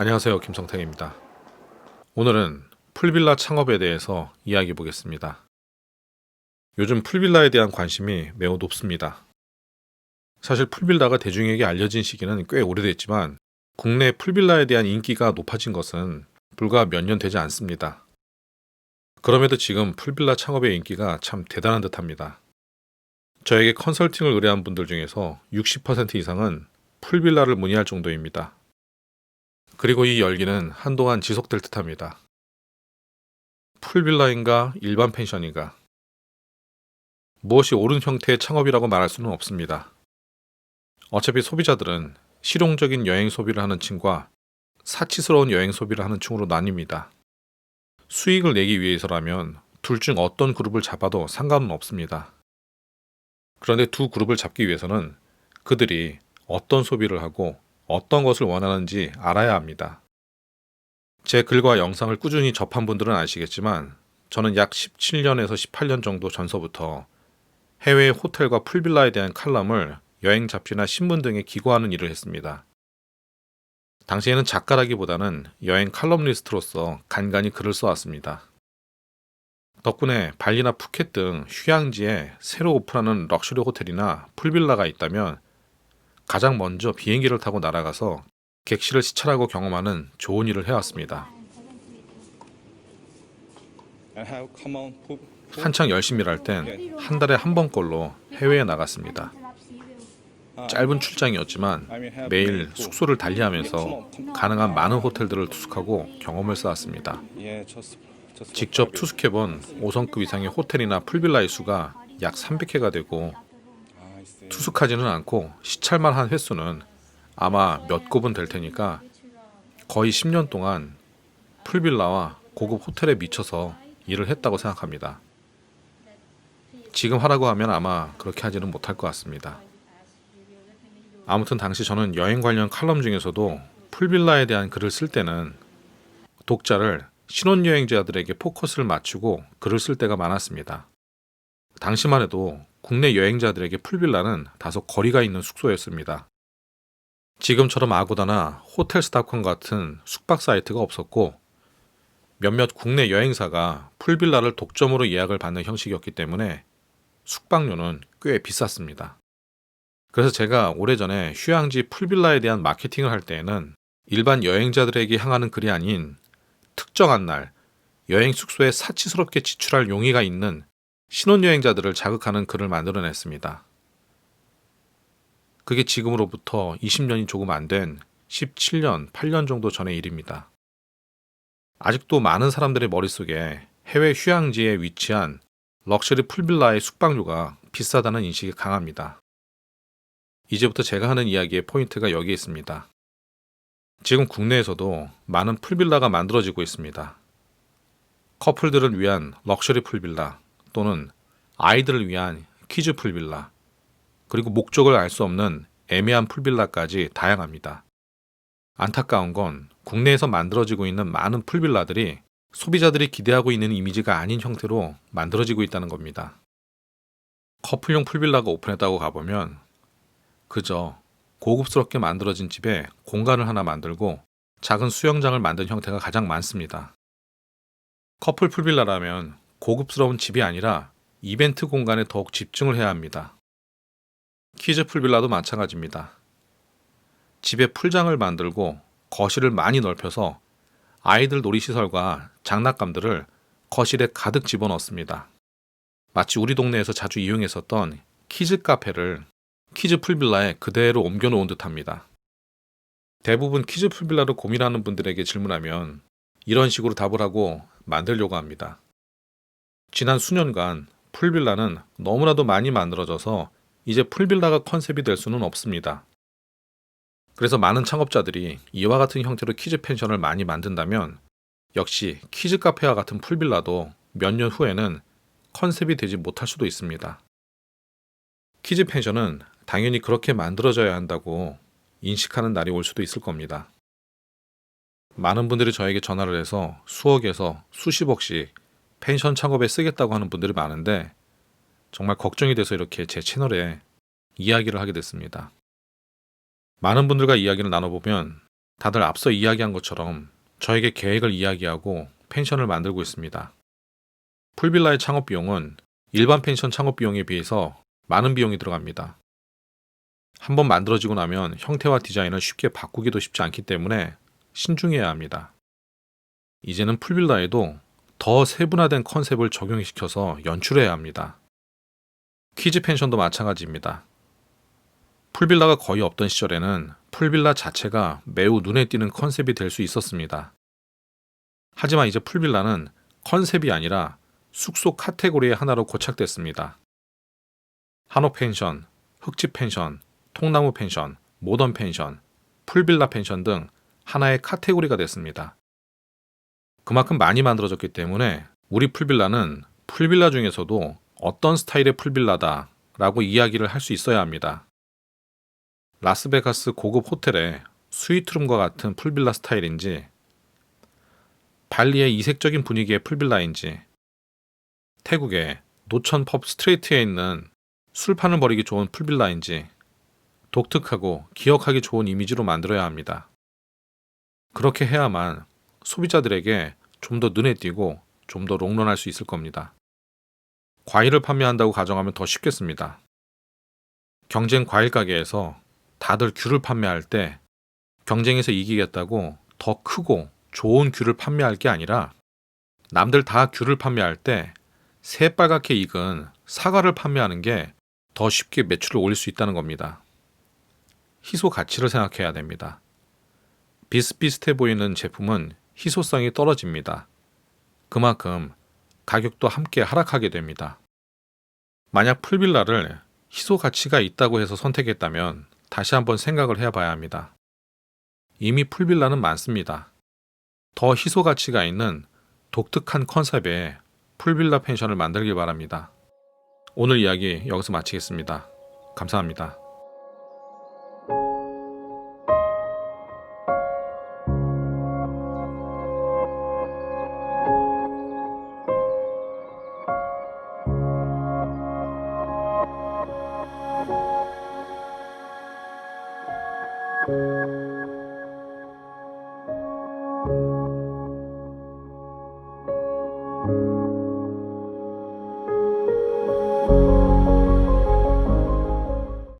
안녕하세요. 김성택입니다. 오늘은 풀빌라 창업에 대해서 이야기해 보겠습니다. 요즘 풀빌라에 대한 관심이 매우 높습니다. 사실 풀빌라가 대중에게 알려진 시기는 꽤 오래됐지만 국내 풀빌라에 대한 인기가 높아진 것은 불과 몇 년 되지 않습니다. 그럼에도 지금 풀빌라 창업의 인기가 참 대단한 듯 합니다. 저에게 컨설팅을 의뢰한 분들 중에서 60% 이상은 풀빌라를 문의할 정도입니다. 그리고 이 열기는 한동안 지속될 듯 합니다. 풀빌라인가 일반 펜션인가 무엇이 옳은 형태의 창업이라고 말할 수는 없습니다. 어차피 소비자들은 실용적인 여행 소비를 하는 층과 사치스러운 여행 소비를 하는 층으로 나뉩니다. 수익을 내기 위해서라면 둘 중 어떤 그룹을 잡아도 상관은 없습니다. 그런데 두 그룹을 잡기 위해서는 그들이 어떤 소비를 하고 어떤 것을 원하는지 알아야 합니다. 제 글과 영상을 꾸준히 접한 분들은 아시겠지만 저는 약 17년에서 18년 정도 전서부터 해외 호텔과 풀빌라에 대한 칼럼을 여행 잡지나 신문 등에 기고하는 일을 했습니다. 당시에는 작가라기보다는 여행 칼럼리스트로서 간간히 글을 써왔습니다. 덕분에 발리나 푸켓 등 휴양지에 새로 오픈하는 럭셔리 호텔이나 풀빌라가 있다면 가장 먼저 비행기를 타고 날아가서 객실을 시찰하고 경험하는 좋은 일을 해왔습니다. 한창 열심히 일할 땐 한 달에 한 번꼴로 해외에 나갔습니다. 짧은 출장이었지만 매일 숙소를 달리하면서 가능한 많은 호텔들을 투숙하고 경험을 쌓았습니다. 직접 투숙해본 5성급 이상의 호텔이나 풀빌라의 수가 약 300회가 되고. 투숙하지는 않고 시찰만 한 횟수는 아마 몇 곱은 될 테니까 거의 10년 동안 풀빌라와 고급 호텔에 미쳐서 일을 했다고 생각합니다. 지금 하라고 하면 아마 그렇게 하지는 못할 것 같습니다. 아무튼 당시 저는 여행 관련 칼럼 중에서도 풀빌라에 대한 글을 쓸 때는 독자를 신혼여행자들에게 포커스를 맞추고 글을 쓸 때가 많았습니다. 당시만 해도 국내 여행자들에게 풀빌라는 다소 거리가 있는 숙소였습니다. 지금처럼 아고다나 호텔스닷컴 같은 숙박 사이트가 없었고 몇몇 국내 여행사가 풀빌라를 독점으로 예약을 받는 형식이었기 때문에 숙박료는 꽤 비쌌습니다. 그래서 제가 오래전에 휴양지 풀빌라에 대한 마케팅을 할 때에는 일반 여행자들에게 향하는 글이 아닌 특정한 날 여행 숙소에 사치스럽게 지출할 용의가 있는 신혼여행자들을 자극하는 글을 만들어냈습니다. 그게 지금으로부터 20년이 조금 안 된 17년, 8년 정도 전의 일입니다. 아직도 많은 사람들의 머릿속에 해외 휴양지에 위치한 럭셔리 풀빌라의 숙박료가 비싸다는 인식이 강합니다. 이제부터 제가 하는 이야기의 포인트가 여기에 있습니다. 지금 국내에서도 많은 풀빌라가 만들어지고 있습니다. 커플들을 위한 럭셔리 풀빌라 또는 아이들을 위한 키즈 풀빌라 그리고 목적을 알 수 없는 애매한 풀빌라까지 다양합니다. 안타까운 건 국내에서 만들어지고 있는 많은 풀빌라들이 소비자들이 기대하고 있는 이미지가 아닌 형태로 만들어지고 있다는 겁니다. 커플용 풀빌라가 오픈했다고 가보면 그저 고급스럽게 만들어진 집에 공간을 하나 만들고 작은 수영장을 만든 형태가 가장 많습니다. 커플 풀빌라라면 고급스러운 집이 아니라 이벤트 공간에 더욱 집중을 해야 합니다. 키즈 풀빌라도 마찬가지입니다. 집에 풀장을 만들고 거실을 많이 넓혀서 아이들 놀이시설과 장난감들을 거실에 가득 집어넣습니다. 마치 우리 동네에서 자주 이용했었던 키즈 카페를 키즈 풀빌라에 그대로 옮겨놓은 듯합니다. 대부분 키즈 풀빌라를 고민하는 분들에게 질문하면 이런 식으로 답을 하고 만들려고 합니다. 지난 수년간 풀빌라는 너무나도 많이 만들어져서 이제 풀빌라가 컨셉이 될 수는 없습니다. 그래서 많은 창업자들이 이와 같은 형태로 키즈 펜션을 많이 만든다면 역시 키즈 카페와 같은 풀빌라도 몇 년 후에는 컨셉이 되지 못할 수도 있습니다. 키즈 펜션은 당연히 그렇게 만들어져야 한다고 인식하는 날이 올 수도 있을 겁니다. 많은 분들이 저에게 전화를 해서 수억에서 수십억씩 펜션 창업에 쓰겠다고 하는 분들이 많은데 정말 걱정이 돼서 이렇게 제 채널에 이야기를 하게 됐습니다. 많은 분들과 이야기를 나눠보면 다들 앞서 이야기한 것처럼 저에게 계획을 이야기하고 펜션을 만들고 있습니다. 풀빌라의 창업 비용은 일반 펜션 창업 비용에 비해서 많은 비용이 들어갑니다. 한번 만들어지고 나면 형태와 디자인을 쉽게 바꾸기도 쉽지 않기 때문에 신중해야 합니다. 이제는 풀빌라에도 더 세분화된 컨셉을 적용시켜서 연출해야 합니다. 퀴즈 펜션도 마찬가지입니다. 풀빌라가 거의 없던 시절에는 풀빌라 자체가 매우 눈에 띄는 컨셉이 될 수 있었습니다. 하지만 이제 풀빌라는 컨셉이 아니라 숙소 카테고리의 하나로 고착됐습니다. 한옥 펜션, 흙집 펜션, 통나무 펜션, 모던 펜션, 풀빌라 펜션 등 하나의 카테고리가 됐습니다. 그만큼 많이 만들어졌기 때문에 우리 풀빌라는 풀빌라 중에서도 어떤 스타일의 풀빌라다 라고 이야기를 할 수 있어야 합니다. 라스베가스 고급 호텔의 스위트룸과 같은 풀빌라 스타일인지, 발리의 이색적인 분위기의 풀빌라인지, 태국의 노천 펍 스트레이트에 있는 술판을 벌이기 좋은 풀빌라인지, 독특하고 기억하기 좋은 이미지로 만들어야 합니다. 그렇게 해야만 소비자들에게 좀 더 눈에 띄고 좀 더 롱런할 수 있을 겁니다. 과일을 판매한다고 가정하면 더 쉽겠습니다. 경쟁 과일 가게에서 다들 귤을 판매할 때 경쟁에서 이기겠다고 더 크고 좋은 귤을 판매할 게 아니라 남들 다 귤을 판매할 때 새빨갛게 익은 사과를 판매하는 게 더 쉽게 매출을 올릴 수 있다는 겁니다. 희소 가치를 생각해야 됩니다. 비슷비슷해 보이는 제품은 희소성이 떨어집니다. 그만큼 가격도 함께 하락하게 됩니다. 만약 풀빌라를 희소 가치가 있다고 해서 선택했다면 다시 한번 생각을 해봐야 합니다. 이미 풀빌라는 많습니다. 더 희소 가치가 있는 독특한 컨셉의 풀빌라 펜션을 만들길 바랍니다. 오늘 이야기 여기서 마치겠습니다. 감사합니다. Música